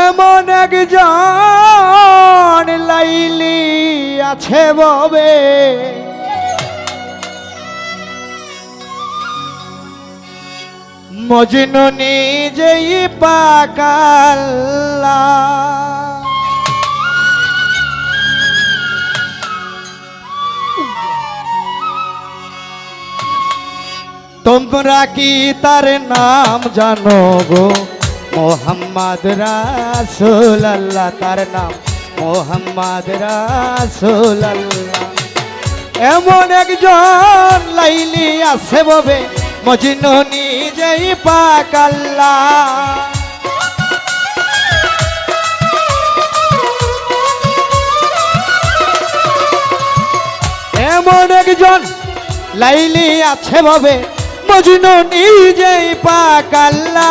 এমন একজন লাইলি আছে ববে। মজনু নিজেই পাকাল্লা তোমরা কি তার নাম জানো গো? মোহাম্মদ রাসুল আল্লাহ তার নাম মোহাম্মদ রাসুল আল্লাহ এমন একজন লাইলি আছে ববে, মজনু নিজেই পাকাল্লা এমন একজন লাইলি আছে ভাবে মজনু নিজেই পাকাল্লা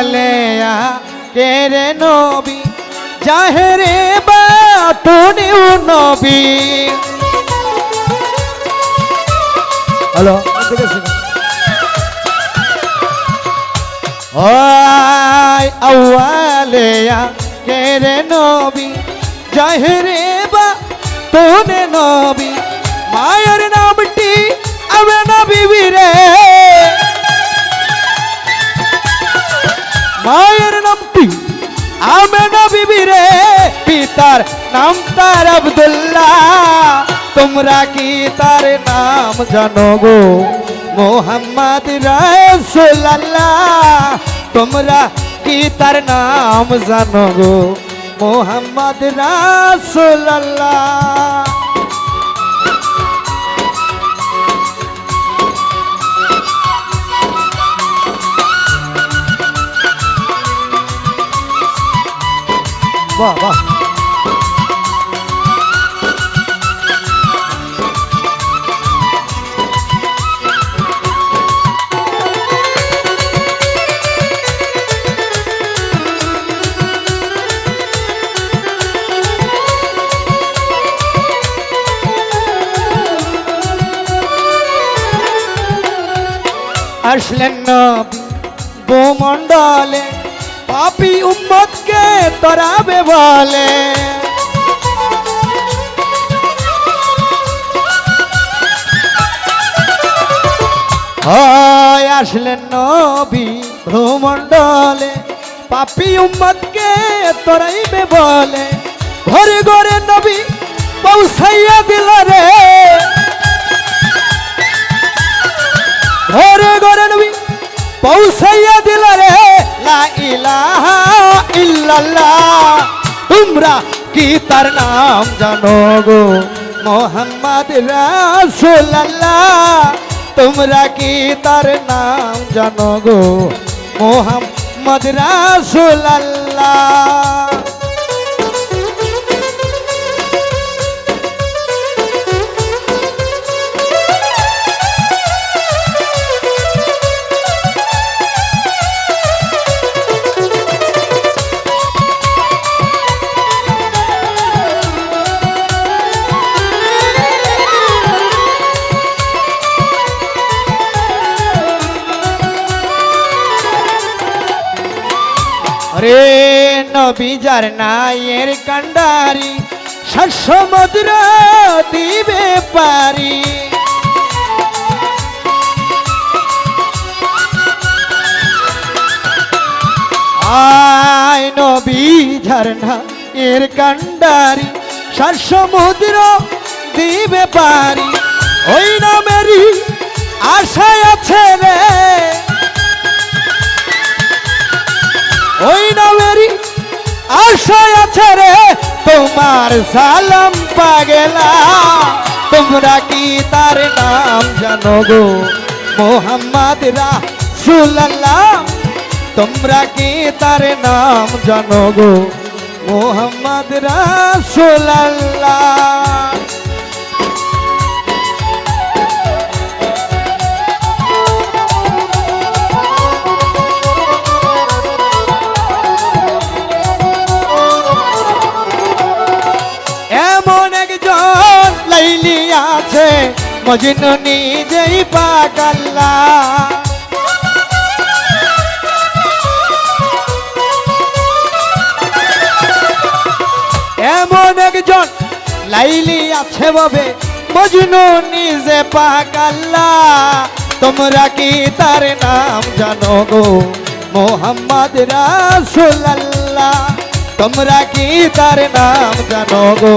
আল্লাহ আউয়ালেয়া কেরে নবী জাহেরে বাতনিউ নবী হ্যালো ওই আউয়ালেয়া কেরে নবী জাহেরে বা তোনে নবী মায়ের নামটি আবে না বিবি রে নাম তার আব্দুল্লাহ তোমরা কি তার নাম জানো গো মোহাম্মদ রাসূলুল্লাহ তোমরা কি তার নাম জানো গো মোহাম্মদ রাসূলুল্লাহ আসলেন নবী ভূমণ্ডলে পাপি উম্মতকে তরাবে বলে। হয়, আসলেন নবী ভ্রমণ্ডলে পাপি উম্মতকে তরাইবে বলে। ঘরে ঘরে নবী পৌঁছাইয়া দিল রে। পৌঁছাইয়া দিল রে তোমরা কি তার নাম জানো গো? মোহাম্মদ রাসূলুল্লাহ। তোমরা কি তার নাম জানো গো? মোহাম্মদ রে নবী যার নায়ের কান্ডারি সাত সমুদ্র দিবে পারি। আয় নবী ঝরনা এর কান্ডারি সাত সমুদ্র দিবে পারি। ওই নামেরই আশায় আছে রে। রে তোমার সালাম পাগেলা। তোমরা কি তার নাম জানো গো? মোহাম্মদ রাসূলুল্লাহ। তোমরা কি তার নাম জানো গো? মোহাম্মদ রাসূলুল্লাহ। আছে, মজনু নিজেই পাগাল্লা এমন একজন লাইলি আছে ভাবে মজনু নিজে পাগাল্লা তোমরা কি তার নাম জানো গো? মোহাম্মদ রাসূলুল্লাহ। তোমরা কি তার নাম জানো গো?